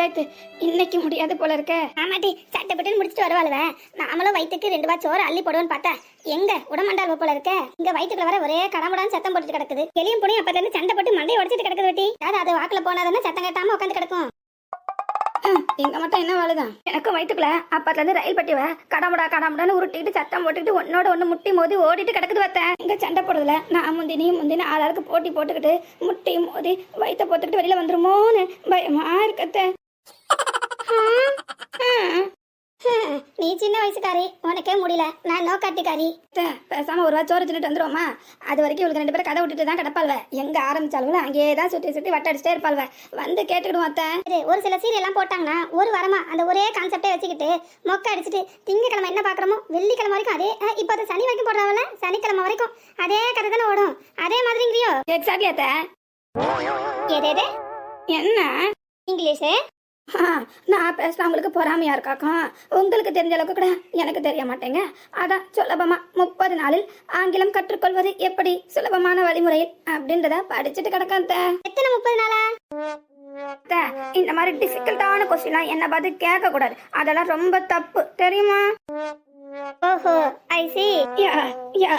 பஞ்சாயத்து இன்னைக்கு முடியாது போல இருக்க. ஆமாட்டி சட்டப்பட்டு முடிச்சுட்டு வருவாளுவ. நாமளும் வயிற்றுக்கு ரெண்டு வா சோறு அள்ளி போடுவோன்னு பார்த்தா எங்க உடமாண்டாள் போல இருக்க? இங்க வயிற்றுக்குள்ள வர ஒரே கடமுடான்னு சத்தம் போட்டுட்டு கிடக்குது. எளியும் புனியும் அப்பத்துல இருந்து சண்டை போட்டு மண்டையை உடச்சிட்டு கிடக்குது வெட்டி. யாரு அது வாக்குல போனாதானே சத்தம் கட்டாம உட்காந்து கிடக்கும்? எங்க மட்டும் என்ன வாழுதான் எனக்கும் வயிற்றுக்குள்ள அப்பத்துல இருந்து ரயில் பட்டிவ கடமுடா கடமுடான்னு உருட்டிட்டு சத்தம் போட்டுக்கிட்டு ஒன்னோட ஒண்ணு முட்டி மோதி ஓடிட்டு கிடக்குது வத்தேன் இங்க சண்டை போடுறதுல? நான் முந்தினி முந்தின ஆளாளுக்கு போட்டி போட்டுக்கிட்டு முட்டி மோதி வயிற்ற போட்டுக்கிட்டு வெளியில வந்துருமோன்னு பயமா இருக்கத்தேன் நீ சின்ன வயசுக்காரி. உனக்கே முடியல. நான் நோக்காட்டிக்காரி. பேசாம ஒரு சோறு தின்னுட்டு வந்துருவோமா? அது வரைக்கும் இவளுக்கு ரெண்டு பேரும் கதை விட்டுட்டு தான் கிடப்பாள்வ. எங்க ஆரம்பிச்சாலும் அங்கேயே தான் சுத்தி சுத்தி வட்ட அடிச்சுட்டே இருப்பாள்வ. வந்து கேட்டுக்கிடுவோம் அத்தை. இது ஒரு சில சீரியல் எல்லாம் போட்டாங்கன்னா ஒரு வாரமா அந்த ஒரே கான்செப்டே வச்சுக்கிட்டு மொக்க அடிச்சுட்டு திங்கக்கிழமை என்ன பாக்குறோமோ வெள்ளிக்கிழமை வரைக்கும் அதே இப்போ அது சனி வரைக்கும் போடுறாங்கல்ல சனிக்கிழமை வரைக்கும் அதே கதை தானே ஓடும். அதே மாதிரிங்கிறியோ? எக்ஸாக்ட்லி அத்தை. எதேது என்ன? இங்கிலீஷு? நான் பேசினா உங்களுக்கு பொறாமையா இருக்காக்கும் உங்களுக்கு தெரிஞ்ச அளவுக்கு கூட எனக்கு தெரிய மாட்டேங்க. அதான் சுலபமா முப்பது நாளில் ஆங்கிலம் கற்றுக்கொள்வது எப்படி சுலபமான வழிமுறையில் அப்படின்றத படிச்சுட்டு கிடக்கேன் அத்தை. எத்தனை முப்பது நாளா? அத்தை, இந்த மாதிரி டிஃபிகல்ட்டான கொஸ்டின்லாம் என்ன பார்த்து கேட்க கூடாது அதெல்லாம் ரொம்ப தப்பு தெரியுமா? ஓஹோ ஐ சி யா யா.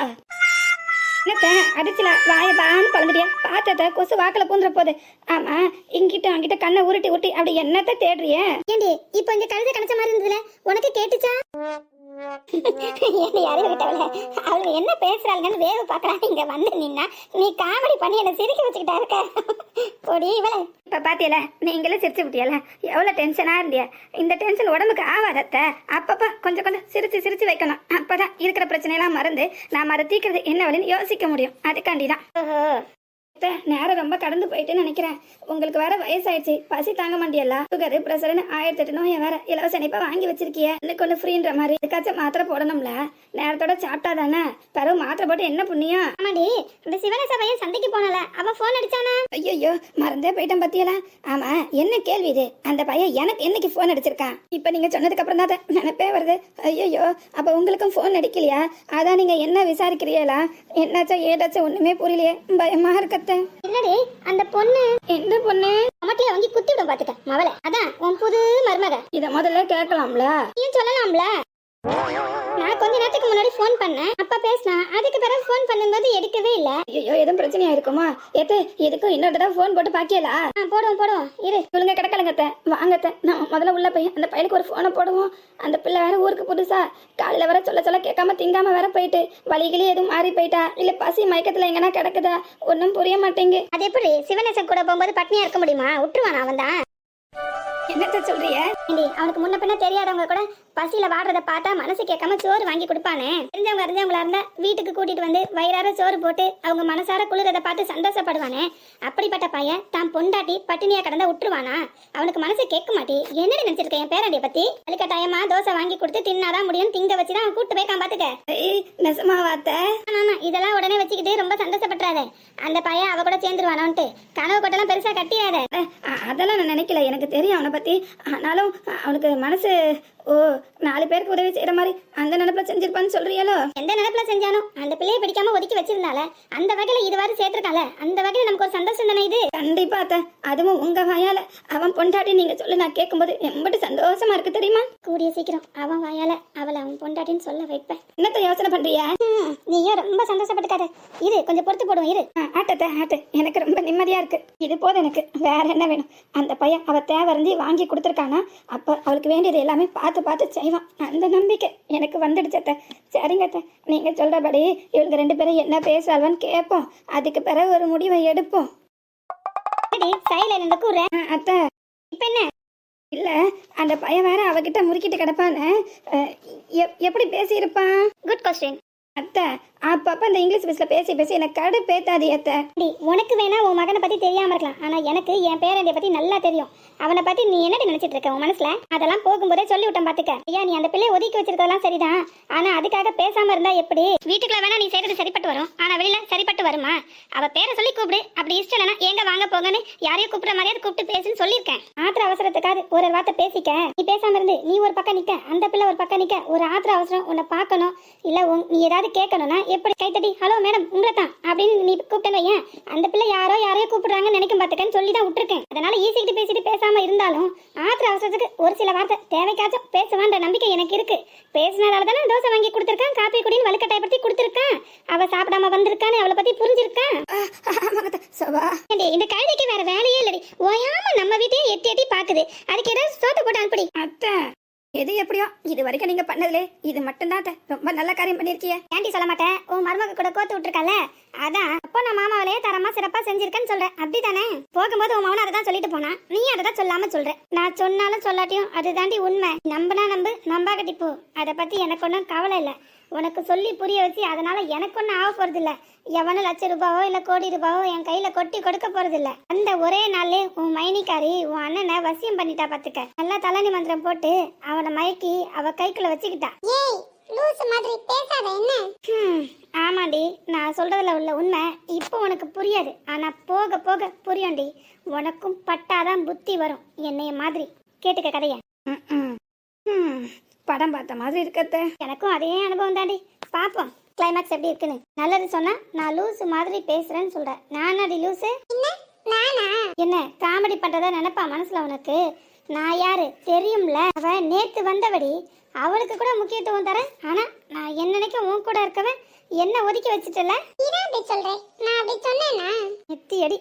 என்னத்த அடிச்சுல வாய பான்னு பழந்துட்டியா? பார்த்தத கொசு வாக்கில் பூந்துற போகுது ஆமா இங்கிட்ட அங்கிட்ட கண்ணை உருட்டி உருட்டி அப்படி என்னத்த தேடுறிய? ஏண்டி இப்போ இங்க கழுத கணச்ச மாதிரி இருந்ததுல? உனக்கு கேட்டுச்சா? அவங்க என்ன பேசுறாங்கன்னு வேவு பார்க்கறாங்க. இங்க வந்து நின்னா நீ காமெடி பண்ணி என்ன சிரிக்க வச்சுக்கிட்டா இருக்க. பொடி இவளே. இப்ப பாத்தியல நீங்களும் சிரிச்சு விட்டியல? எவ்வளவு டென்ஷனா இருந்திய. இந்த டென்ஷன் உடம்புக்கு ஆவாதத்த அப்பப்ப கொஞ்சம் கொஞ்சம் சிரிச்சு சிரிச்சு வைக்கணும். அப்பதான் இருக்கிற பிரச்சனையெல்லாம் மறந்து நாம அதை தீக்கிறது என்ன வழின்னு யோசிக்க முடியும். அதுக்காண்டிதான். அத்தை, நேரம் ரொம்ப கடந்து போயிட்டுன்னு நினைக்கிறேன். உங்களுக்கு வேற வயசாயிடுச்சு. பசி தாங்க மாட்டியல்ல? சுகரு பிரஷர்னு ஆயிரத்தி எட்டு நோயை வேற இலவச இணைப்பா வாங்கி வச்சிருக்கிய. இன்னைக்கு ஒன்று ஃப்ரீன்ற மாதிரி. இதுக்காச்சும் மாத்திரை போடணும்ல? நேரத்தோட சாப்பிட்டா தானே? பிறகு மாத்திரை போட்டு என்ன புண்ணியம்? ஆமாடி இந்த சிவனேச பையன் சந்தைக்கு போனல. அவன் ஃபோன் அடிச்சானா? ஐயோ மறந்தே போயிட்டேன் பத்தியல? ஆமா என்ன கேள்வி இது? அந்த பையன் எனக்கு என்னைக்கு ஃபோன் அடிச்சிருக்கான்? இப்ப நீங்க சொன்னதுக்கு அப்புறம் தான் நினைப்பே வருது. ஐயோ அப்ப உங்களுக்கும் ஃபோன் அடிக்கலையா? அதான் நீங்க என்ன விசாரிக்கிறீங்களா? என்னாச்சா ஏதாச்சும் ஒண்ணுமே புரியலையே. பயமா இருக்கத்த இல்லடி அந்த பொண்ணு? எந்த பொண்ணு? மொமட்டில வாங்கி குத்தி விடும் பாத்துக்க மவளை. அதான் உன் புது மருமக. இத முதல்ல கேட்கலாம்ல? நீ சொல்லலாம்ல? நான் கொஞ்ச நேரத்துக்கு முன்னாடி ஃபோன் பண்ணேன். அப்ப பேசினா அதுக்கு பிறகு ஃபோன் பண்ணும்போது எடுக்கவே இல்ல. ஐயோ எதுவும் பிரச்சனையா இருக்குமா? எத்து எதுக்கும் இன்னொரு தடவை ஃபோன் போட்டு பாக்கியலா? போடுவோம் போடுவோம். இரு. இவளுங்க கிடக்கலங்கத்த வாங்கத்த நம்ம முதல்ல உள்ள போய் அந்த பையனுக்கு ஒரு ஃபோனை போடுவோம். அந்த பிள்ளை வேற ஊருக்கு புதுசா. காலையில வர சொல்ல சொல்ல கேட்காம திங்காம வேற போயிட்டு. வழிகளே எதுவும் மாறி போயிட்டா. இல்ல பசி மயக்கத்துல எங்கன்னா கிடக்குதா? ஒன்றும் புரிய மாட்டேங்கு அது எப்படி? சிவனேசன் கூட போகும்போது பட்னியா இருக்க முடியுமா? விட்டுருவானா அவன் தான் என்னத்த சொல்றிய? அவனுக்கு முன்ன பின்ன தெரியாதவங்க கூட பசியில வாடுறத பார்த்தா மனசு கேட்காம சோறு வாங்கி கொடுப்பானே. தெரிஞ்சவங்க அறிஞ்சவங்களா இருந்தா வீட்டுக்கு கூட்டிட்டு வந்து வயிறார சோறு போட்டு அவங்க மனசார குளிரத பார்த்து சந்தோஷப்படுவானே. அப்படிப்பட்ட பையன் தான் பொண்டாட்டி பட்டினியா கடந்தா விட்டுருவானா அவனுக்கு மனசு கேட்க மாட்டி. என்னடி நினைச்சிருக்க என் பேரண்டிய பத்தி? அதுக்கு டயமா தோசை வாங்கி கொடுத்து தின்னாதான் முடியும் திங்க வச்சுதான் கூட்டு போய் பாத்துக்க ஏய் நெசமாவாத்த ஆமா இதெல்லாம் உடனே வச்சுக்கிட்டு ரொம்ப சந்தோஷப்பட்டுறாத. அந்த பையன் அவ கூட சேர்ந்துருவானோன்ட்டு. கனவு கொட்டெல்லாம் பெருசா கட்டிடாத அஹ், அதெல்லாம் நான் நினைக்கல. எனக்கு தெரியும் அவனை பத்தி. ஆனாலும் அவனுக்கு மனசு ஓ நாலு பேருக்கு உதவி செய்யற மாதிரி அந்த நினைப்புல செஞ்சிருப்பான்னு சொல்றியாலோ எந்த நினைப்புல செஞ்சானோ அந்த பிள்ளையை பிடிக்காம ஒதுக்கி வச்சிருந்தால அந்த வகையில இதுவாறு சேர்த்திருக்கால அந்த வகையில நமக்கு ஒரு சந்தோஷம் தானே இது? கண்டிப்பா அத்த. அதுவும் உங்க வாயால. அவன் பொண்டாட்டி நீங்க சொல்லி நான் கேட்கும்போது எம்பிட்டு சந்தோஷமா இருக்கு தெரியுமா? கூடிய சீக்கிரம் அவன் வாயால அவளை அவன் பொண்டாட்டின்னு சொல்ல வைப்பேன். என்னத்த யோசனை பண்றியா நீயும் ரொம்ப சந்தோஷப்பட்டுக்காத. இரு கொஞ்சம் பொறுத்து போடுவோம் இரு. ஆட்டத்த ஆட்டு எனக்கு ரொம்ப நிம்மதியா இருக்கு. இது போதும் எனக்கு. வேற என்ன வேணும்? அந்த பையன் அவ தேவறிஞ்சு வாங்கி கொடுத்துருக்கானா? அப்ப அவளுக்கு வேண்டியது எல்லாமே பார்த்து பார்த்து செய்வான். அந்த நம்பிக்கை எனக்கு வந்துடுச்சத்த சரிங்க அத்தை. நீங்க சொல்றபடி இவளுக்கு ரெண்டு பேரும் என்ன பேசுறாள்வான்னு கேட்போம். அதுக்கு பிறகு ஒரு முடிவை எடுப்போம். சைல நின்று கூற? ஆ, அத்தை. இப்ப என்ன? இல்ல அந்த பையன் வேற அவகிட்ட முறுக்கிட்டு கிடப்பான்னு எப்படி பேசியிருப்பான்? குட் கொஸ்டின் அத்தை அப்பப்போ இந்த இங்கிலீஷ் பேஸில் பேசி பேசி எனக்கு கடு அத்தை. டி உனக்கு வேணா உன் மகனை பத்தி தெரியாம இருக்கலாம். ஆனா எனக்கு என் பேரண்டியை பத்தி நல்லா தெரியும். அவனை பத்தி நீ என்னடி நினைச்சிட்டு இருக்க உன் மனசுல? அதெல்லாம் போகும்போதே சொல்லி விட்டேன் பாத்துக்க. ஐயா நீ அந்த பிள்ளையை ஒதுக்கி வச்சிருக்கதெல்லாம் சரிதான். ஆனா அதுக்காக பேசாம இருந்தா எப்படி? வீட்டுக்குள்ள வேணா நீ செய்கிறது சரிப்பட்டு வரும். ஆனா வெளியில் சரிப்பட்டு வருமா? அவ பேரை சொல்லி கூப்பிடு. அப்படி இஷ்டம் இல்லைனா எங்க வாங்க போங்கன்னு யாரையும் கூப்பிட மாதிரியாவது கூப்பிட்டு பேசுன்னு சொல்லியிருக்கேன். ஆத்திர அவசரத்துக்காக ஒரு வார்த்தை பேசிக்க. நீ பேசாம இருந்து நீ ஒரு பக்கம் நிக்க அந்த பிள்ளை ஒரு பக்கம் நிற்க ஒரு ஆத்திர அவசரம் உன்னை பார்க்கணும். இல்ல உன்- நீ ஏதாவது கேட்கணும்னா எப்படி கைத்தட்டி ஹலோ மேடம் உங்களை தான் அப்படின்னு நீ கூப்பிட்டேன்னு வையேன். அந்த பிள்ளை யாரோ யாரையோ கூப்பிடுறாங்கன்னு நினைக்கும் பார்த்துக்கன்னு சொல்லி தான் விட்டுருக்கேன். அதனால ஈசிக்கிட்டு பேசிட்டு பேசாம இருந்தாலும் ஆத்திர அவசரத்துக்கு ஒரு சில வார்த்தை தேவைக்காச்சும் பேசுவான்ற நம்பிக்கை எனக்கு இருக்கு. பேசினதால தானே தோசை வாங்கி கொடுத்துருக்கான் காப்பி குடின்னு வலுக்கட்டாயப்படுத்தி கொடுத்துருக்கான். அவ சாப்பிடாம வந்திருக்கான்னு அவளை பத்தி புரிஞ்சிருக்கான். இந்த கழுதைக்கு வேற வேலையே இல்லடி. ஓயாம நம்ம வீட்டையே எட்டி எட்டி பாக்குது. அதுக்கு ஏதாவது சோத்து போட்டு அனுப்பிடி. அத்தை எது எப்படியோ? இது வரைக்கும் நீங்க பண்ணதுலே இது மட்டும்தான் ரொம்ப நல்ல காரியம் பண்ணிருக்கீங்க ஏன்டி சொல்ல மாட்டேன்? உன் மருமக கூட கோத்து விட்டுருக்கல அதான். அப்போ நான் மாமாவிலே தரமா சிறப்பா செஞ்சிருக்கேன்னு சொல்றேன். அப்படிதானே போகும்போது உன் மவன அதை தான் சொல்லிட்டு போனா நீ அதை தான் சொல்லாம சொல்ற. நான் சொன்னாலும் சொல்லாட்டியும் அதுதாண்டி உண்மை. நம்பனா நம்பு நம்பாகட்டி போ. அதை பத்தி எனக்கு ஒன்றும் கவலை இல்லை. உனக்கு சொல்லி புரிய வச்சு அதனால எனக்கு ஒன்றும் ஆக போறது இல்ல எவனும் லட்ச ரூபாவோ இல்ல கோடி ரூபாவோ என் கையில கொட்டி கொடுக்க போறது இல்ல அந்த ஒரே நாள்லே உன் மைனிக்காரி உன் அண்ணனை வசியம் பண்ணிட்டா பாத்துக்க. நல்லா தலனி மந்திரம் போட்டு அவன் மயக்கி அவ கைக்குள்ள வச்சுக்கிட்டா. ஏய் லூஸ் மாதிரி பேசாத என்ன? ஹம், ஆமாண்டி நான் சொல்றதுல உள்ள உண்மை இப்போ உனக்கு புரியாது. ஆனா போக போக புரியும்டி. உனக்கும் பட்டாதான் புத்தி வரும் என்னைய மாதிரி. கேட்டுக்க கதைய. படம் பார்த்த மாதிரி இருக்கத்த. எனக்கும் அதே அனுபவம் தாண்டி. பாப்போம் கிளைமேக்ஸ் எப்படி இருக்குன்னு. நல்லது சொன்னா நான் லூசு மாதிரி பேசுறேன்னு சொல்றேன். நானாடி லூசு? நானா? என்ன காமெடி பண்றதா நினைப்பா மனசுல உனக்கு? நான் யாரு? தெரியும்ல. அவ நேத்து வந்தவடி அவளுக்கு கூட முக்கியத்துவம் தரேன். ஆனா நான் என்ன நினைக்க உன் கூட இருக்கவன் என்ன ஒதுக்கி வச்சுட்டல இதான் அப்படி சொல்றேன். நான் அப்படி சொன்னேனா? நெத்தி அடி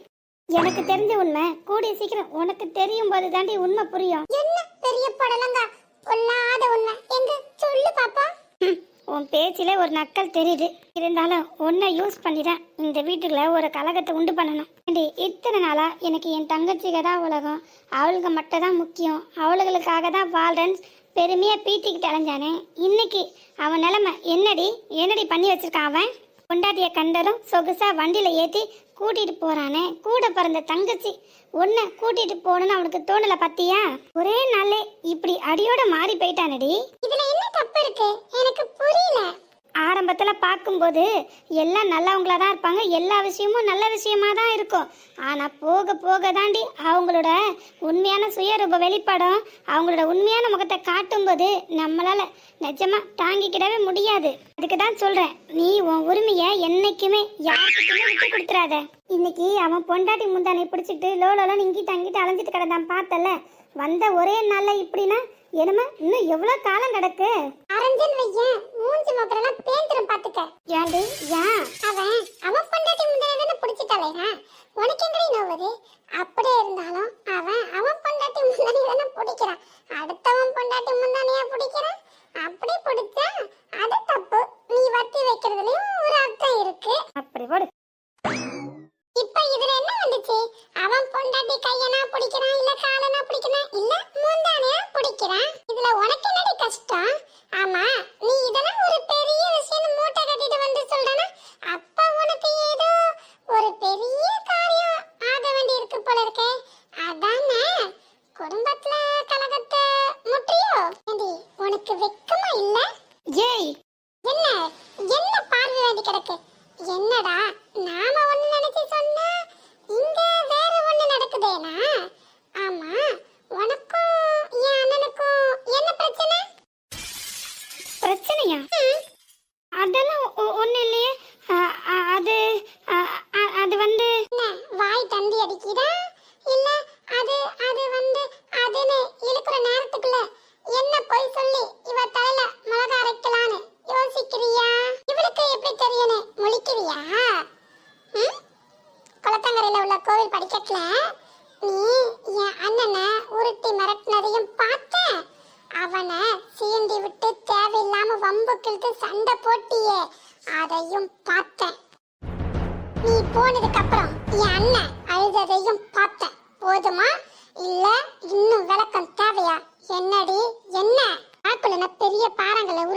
எனக்கு தெரிஞ்ச உண்மை. கூடிய சீக்கிரம் உனக்கு தெரியும் போது தாண்டி உண்மை புரியும். என்ன பெரிய படலங்க? பொல்லாத உண்மை. எங்க? சொல்லு பாப்பா. உன் பேச்சிலே ஒரு நக்கல் தெரியுது. இருந்தாலும் உன்னை யூஸ் பண்ணி தான் இந்த வீட்டுக்குள்ள ஒரு கலகத்தை உண்டு பண்ணணும். இத்தனை நாளாக எனக்கு என் தங்கச்சிக்கு தான் உலகம். அவளுக்கு மட்டும் தான் முக்கியம். அவளுகளுக்காக தான் வாழ்றேன்னு பெருமையாக பீத்திக்கிட்டு அலைஞ்சானே. இன்னைக்கு அவன் நிலமை என்னடி? என்னடி பண்ணி வச்சிருக்கான் அவன்? பொண்டாட்டிய கண்டதும் சொகுசாக வண்டியில் ஏற்றி கூட்டிட்டு போறானே. கூட பிறந்த தங்கச்சி உன்னை கூட்டிட்டு போகணும்னு அவனுக்கு தோணல பாத்தியா? ஒரே நாளே இப்படி அடியோட மாறி போயிட்டானடி. இதுல என்ன தப்பு இருக்கு? எனக்கு புரியல. ஆரம்பத்தில் பார்க்கும்போது எல்லாம் நல்லவங்களா தான் இருப்பாங்க. எல்லா விஷயமும் நல்ல விஷயமா தான் இருக்கும். ஆனால் போக போக தாண்டி அவங்களோட உண்மையான சுயரூப வெளிப்பாடும் அவங்களோட உண்மையான முகத்தை காட்டும்போது நம்மளால் நிஜமாக தாங்கிக்கிடவே முடியாது. அதுக்கு தான் சொல்கிறேன் நீ உன் உரிமையை என்னைக்குமே யாருக்குமே விட்டு கொடுத்துறாத. இன்னைக்கு அவன் பொண்டாட்டி முந்தானை பிடிச்சிட்டு லோலோல இங்கி தங்கிட்டு அலைஞ்சிட்டு கிடந்தான் பார்த்தல வந்த ஒரே நாள்ல இப்படின்னா என்னமா இன்னும் எவ்வளவு காலம் கிடக்கு? அரஞ்சன் வையன் மூஞ்சி மொக்கரெல்லாம் பேந்துரும் பாத்துக்க. ஏன்டி ஏன் அவன் அவன் பொண்டாட்டி முன்னாடி தானே பிடிச்சிட்டாலேனா உனக்கு எங்கடி நோவுது? அப்படியே இருந்தாலும் அவன் அவன் பொண்டாட்டி முன்னாடி தானே பிடிக்கிறான். அடுத்தவன் பொண்டாட்டி முந்தானையா பிடிக்கிறான். அப்படி பிடிச்சா அது தப்பு. நீ வத்தி வைக்கிறதுலயும் ஒரு அர்த்தம் இருக்கு. அப்படி போடு. இப்ப இதுல என்ன வந்துச்சு? அவன் பொண்டாட்டி கையனா பிடிக்கிறான் இல்ல காலனா பிடிக்கிறான்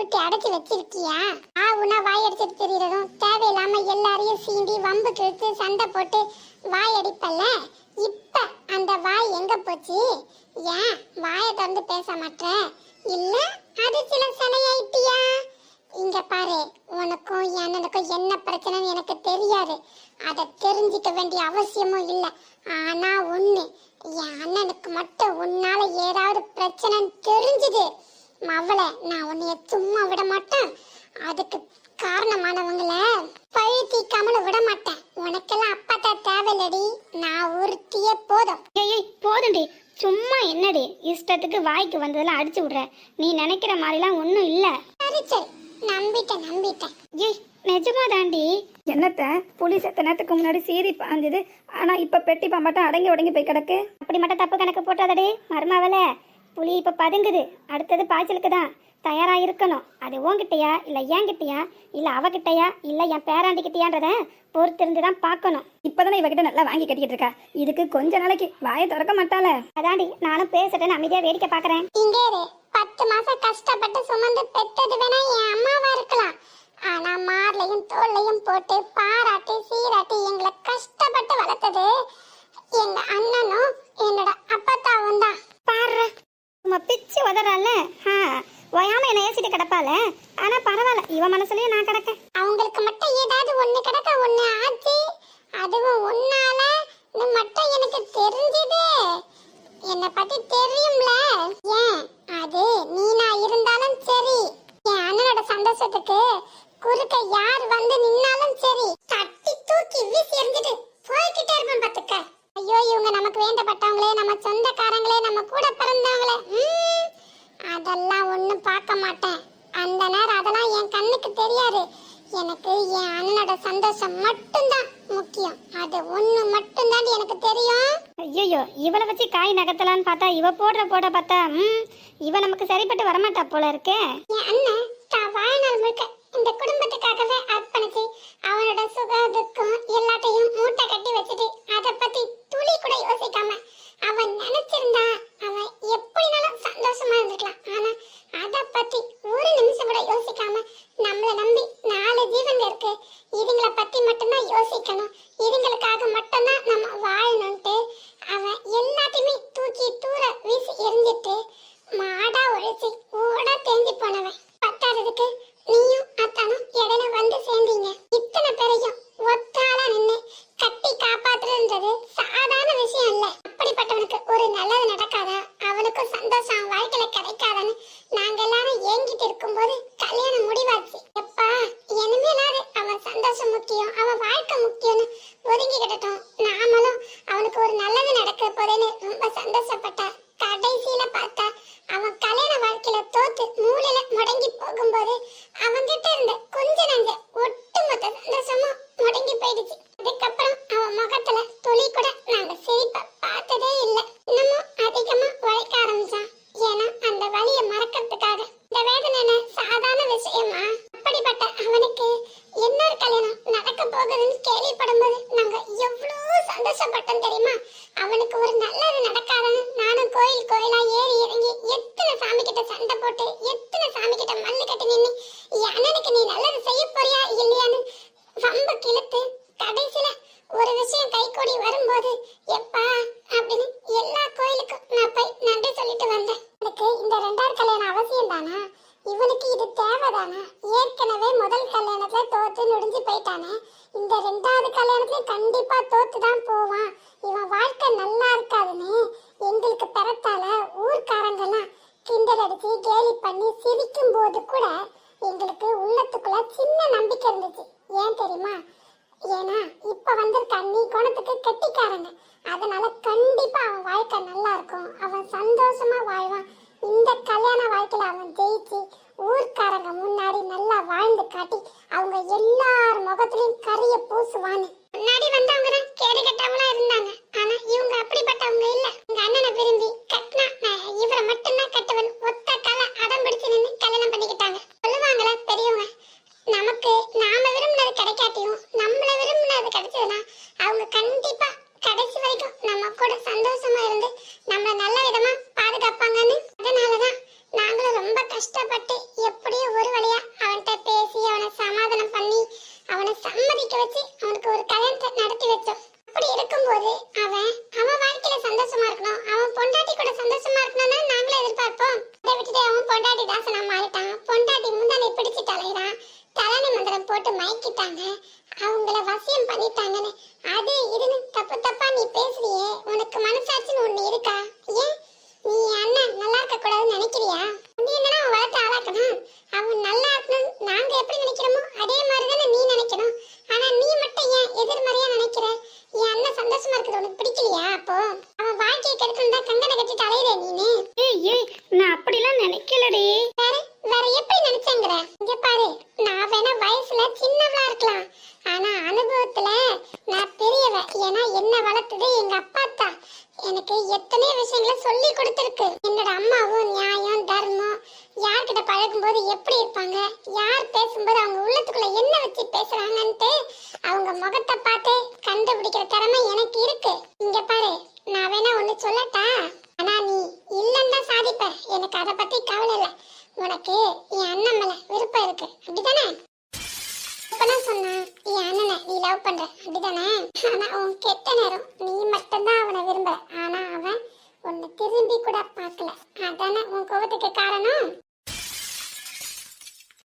உருட்டி அடைச்சி வச்சிருக்கியா? ஆ உன வாய் அடிச்சிட்டு தெரியறதும் தேவையில்லாம எல்லாரையும் சீண்டி வம்பு கிழித்து சண்டை போட்டு வாய் அடிப்பல்ல? இப்ப அந்த வாய் எங்க போச்சு? ஏன் வாயை திறந்து பேச மாட்டேன் இல்ல அது சில சனையாயிட்டியா? இங்க பாரு உனக்கும் என் அண்ணனுக்கும் என்ன பிரச்சனைன்னு எனக்கு தெரியாது. அதை தெரிஞ்சுக்க வேண்டிய அவசியமும் இல்லை. ஆனா ஒண்ணு என் அண்ணனுக்கு மட்டும் உன்னால ஏதாவது பிரச்சனைன்னு தெரிஞ்சுது. அவளை நான் உன்னைய சும்மா விட மாட்டேன் அதுக்கு காரணமானவங்கள பழி தீக்காமல விட மாட்டேன் உனக்கெல்லாம் அப்பதான் தேவையில்லடி. நான் ஒருத்தியே போதும். ஏய் போதும்டி. சும்மா என்னடி? இஷ்டத்துக்கு வாய்க்கு வந்ததெல்லாம் அடிச்சு விடுற. நீ நினைக்கிற மாதிரிலாம் ஒன்றும் இல்லை. சரி சரி. நம்பிட்டேன் நம்பிட்டேன். ஏய் நிஜமா தாண்டி என்னத்த? புலி செத்த நேரத்துக்கு முன்னாடி சீறி பாஞ்சுது. ஆனா இப்ப பெட்டி பாம்பாட்டம் அடங்கி உடங்கி போய் கிடக்கு. அப்படி மட்டும் தப்பு கணக்கு போட்டாதடி மருமாவல புலி இப்போ பதுங்குது. அடுத்தது பாய்ச்சலுக்கு தான் தயாரா இருக்கணும் அது உன்கிட்டயா இல்லை என்கிட்டயா இல்லை அவகிட்டயா இல்லை என் பேராண்டிக்கிட்டயான்றத பொறுத்திருந்து தான் பார்க்கணும். இப்பதானே இவகிட்ட நல்லா வாங்கி கட்டிக்கிட்டு இருக்கா. இதுக்கு கொஞ்ச நாளைக்கு வாயை திறக்க மாட்டாள. அதாண்டி நானும் பேசிட்டேன்னு அமைதியாக வேடிக்கை பார்க்குறேன். இங்கே பத்து மாசம் கஷ்டப்பட்டு சுமந்து பெத்தது வேணா என் அம்மாவா இருக்கலாம். ஆனா மார்லையும் தோல்லையும் போட்டு பாராட்டி சீராட்டி எங்களை கஷ்டப்பட்டு வளர்த்தது எங்க அண்ணனும் என்னோட அப்பத்தாவும் தான். பாரு நம்ம பிச்சு உதறால ஹா ஓயாம என்ன ஏசிட்டு கிடப்பால ஆனா பரவாயில்ல இவ மனசுலயும் நான் கிடக்கேன். அவங்களுக்கு மட்டும் ஏதாவது ஒண்ணு கிடக்க ஒண்ணு ஆச்சு? அதுவும் உன்னால? இது மட்டும் எனக்கு தெரிஞ்சது. என்னை பத்தி தெரியும்ல. ஏன்? அது நீனா இருந்தாலும் சரி. என் அண்ணனோட சந்தோஷத்துக்கு குறுக்க யார் வந்து நின்னாலும் சரி. தட்டி தூக்கி வீசி எறிஞ்சிட்டு போய்கிட்டே இருப்பேன் பாத்துக்க. ஐயோ இவங்க நமக்கு வேண்டப்பட்டவங்களே நம்ம சொந்தக்காரங்களே நம்ம கூட பிறந்தவங்களே. அதெல்லாம் ஒண்ணும் பார்க்க மாட்டேன். அந்த நேரம் அதெல்லாம் என் கண்ணுக்கு தெரியாது. எனக்கு என் அண்ணனோட சந்தோஷம் மட்டும்தான் முக்கியம். அது ஒண்ணு மட்டும்தான் எனக்கு தெரியும். ஐயோ இவளை வச்சு காய் நகர்த்தலான்னு பார்த்தா இவ போடுற போட பார்த்தா ம் இவ நமக்கு சரிப்பட்டு வரமாட்டா போல இருக்கே. என் அண்ணன் தான் வாழ்நாள் முழுக்க இந்த குடும்பத்துக்காகவே அர்ப்பணிச்சு அவனோட சுக துக்கம் எல்லாத்தையும் மூட்டை கட்டி வச்சுட்டு அதை பத்தி துளி கூட யோசிக்காம அவன் நினைச்சிருந்தா அவன் எப்படினாலும் சந்தோஷமா இருந்துக்கலாம் ஆனா அதை பத்தி ஒரு நிமிஷம் கூட யோசிக்காம நம்மள நம்பி நாலு ஜீவன் இருக்கு இதுங்களை பத்தி மட்டும்தான் யோசிக்கணும் இதுங்களுக்காக மட்டும்தான் நம்ம வாழணும்ட்டு அவன் எல்லாத்தையுமே தூக்கி தூர வீசி எரிஞ்சிட்டு மாடா உழைச்சி ஓட தேஞ்சு போனவன் பத்தாததுக்கு நீயும் அத்தானும் இடையில வந்து சேர்ந்தீங்க இத்தனை பேரையும் ஒத்தாளா நின்னு கட்டி காப்பாத்துறதுன்றது சாதாரண விஷயம் இல்ல அப்படிப்பட்டவனுக்கு ஒரு நல்லது நடக்காதா அவனுக்கும் சந்தோஷம் அவன் வாழ்க்கையில கிடைக்காதான்னு நாங்க எல்லாரும் ஏங்கிட்டு இருக்கும்போது கல்யாணம் முடிவாச்சு எப்பா இனிமேலாவது அவன் சந்தோஷம் முக்கியம் அவன் வாழ்க்கை முக்கியம்னு ஒதுங்கி கிடட்டும் நாமளும் அவனுக்கு ஒரு நல்லது நடக்க போதேன்னு ரொம்ப சந்தோஷப்பட்டா கடைசியில பார்த்தா அவன் கல்யாண வாழ்க்கையில தோத்து மூலையில முடங்கி போகும்போது அவன்கிட்ட இருந்த கொஞ்ச நஞ்ச ஒட்டுமொத்த சந்தோஷமும் முடங்கி போயிடுச்சு அதுக்கப்புறம் அவன் முகத்துல துளி கூட நாங்க சிரிப்ப பார்த்ததே இல்ல இன்னமும் அதிகமா உழைக்க ஆரம்பிச்சான் ஏன்னா அந்த வலியை மறக்கிறதுக்காக இந்த வேதனை என்ன சாதாரண விஷயமா அப்படிப்பட்ட அவனுக்கு இன்னொரு கல்யாணம் நடக்க போகுதுன்னு கேள்விப்படும்போது நாங்க எவ்வளவு சந்தோஷப்பட்டோம் தெரியுமா அவனுக்கு ஒரு நல்லது நடக்காதுன்னு நானும் கோயில் கோயிலா ஏறி இறங்கி எத்தனை சாமி கிட்ட சண்டை போட்டு எத்தனை சாமி கிட்ட மல்லு கட்டி நின்னு என் அண்ணனுக்கு நீ நல்லது செய்ய போறியா இல்லையான்னு வம்பு கிழத்து கடைசியில ஒரு விஷயம் கைகூடி வரும்போது எப்பா அப்படின்னு எல்லா கோயிலுக்கும் நான் போய் நன்றி சொல்லிட்டு வந்தேன் எனக்கு இந்த ரெண்டாவது கல்யாணம் அவசியம் தானா இவனுக்கு இது ஏற்கனவே முதல் கல்யாணத்துல தோத்து நுடிஞ்சு போயிட்டானே. இந்த ரெண்டாவது கல்யாணத்துல கண்டிப்பா தோத்து தான் போவான் இவன் வாழ்க்கை நல்லா இருக்காதுன்னு எங்களுக்கு பிறத்தால ஊர்க்காரங்கெல்லாம் கிண்டல் அடிச்சு கேலி பண்ணி சிரிக்கும் போது கூட எங்களுக்கு உள்ளத்துக்குள்ள சின்ன நம்பிக்கை இருந்துச்சு ஏன் தெரியுமா ஏன்னா இப்ப வந்திருக்க நீ குணத்துக்கு கெட்டிக்காரங்க அதனால கண்டிப்பா அவன் வாழ்க்கை நல்லா இருக்கும் அவன் சந்தோஷமா வாழ்வான் இந்த கல்யாண வாழ்க்கையில அவன் ஜெயிச்சு ஊர்க்காரங்க முன்னாடி நல்லா வாழ்ந்து காட்டி பேசும்போது அவங்க உள்ளத்துக்குள்ள என்ன வச்சு பேசுறாங்கன்ட்டு அவங்க முகத்தை பார்த்து கண்டுபிடிக்கிற திறமை எனக்கு இருக்கு. இங்க பாரு நான் வேணா ஒண்ணு சொல்லட்டா?